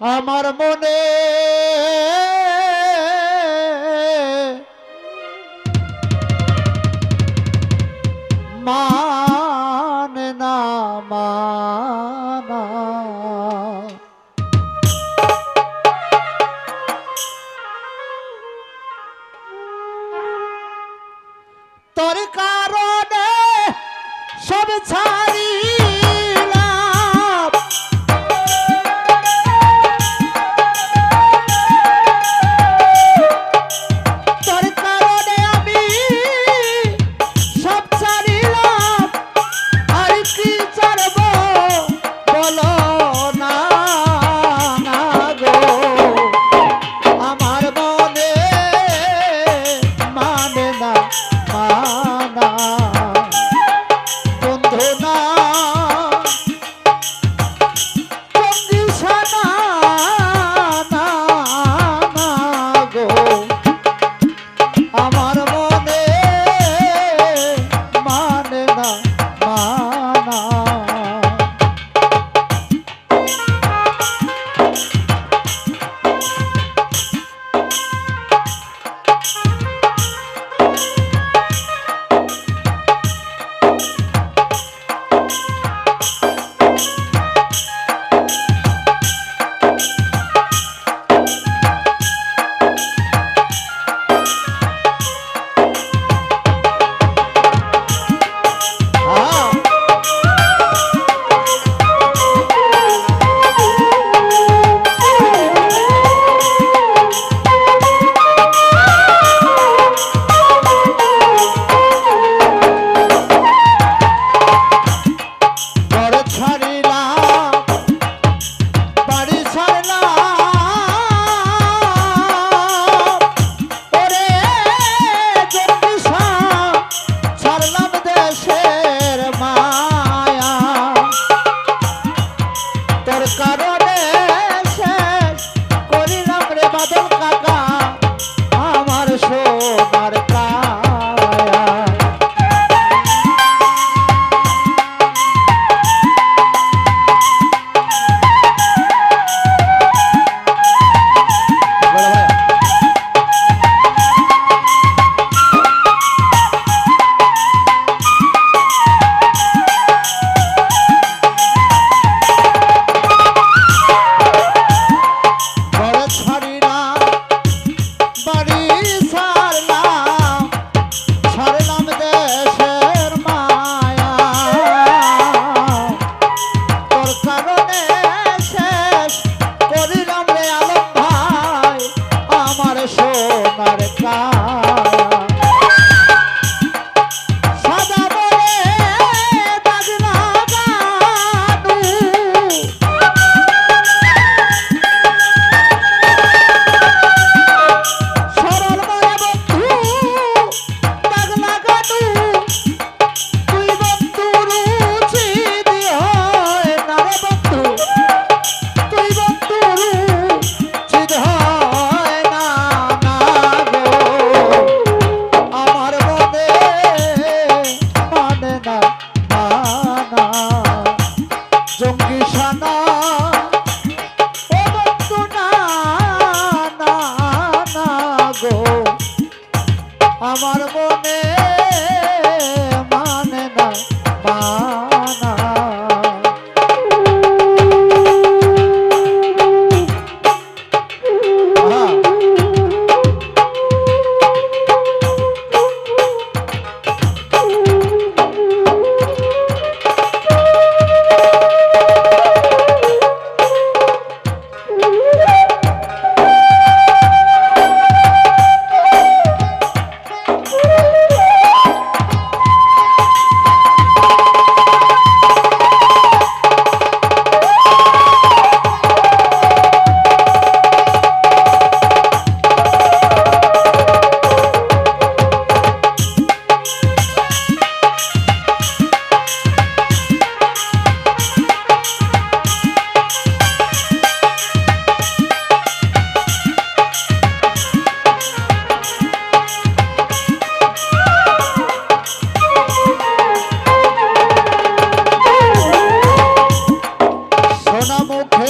আমার মনে মানে না মানা। তোর কারণে সব ছাড়িলাম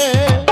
Yeah.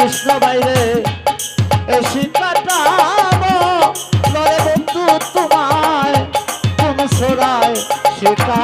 কৃষ্ণ বাইরে। এই শিকাটা নরে বন্ধু তোমায় তুমি সরায় শিকা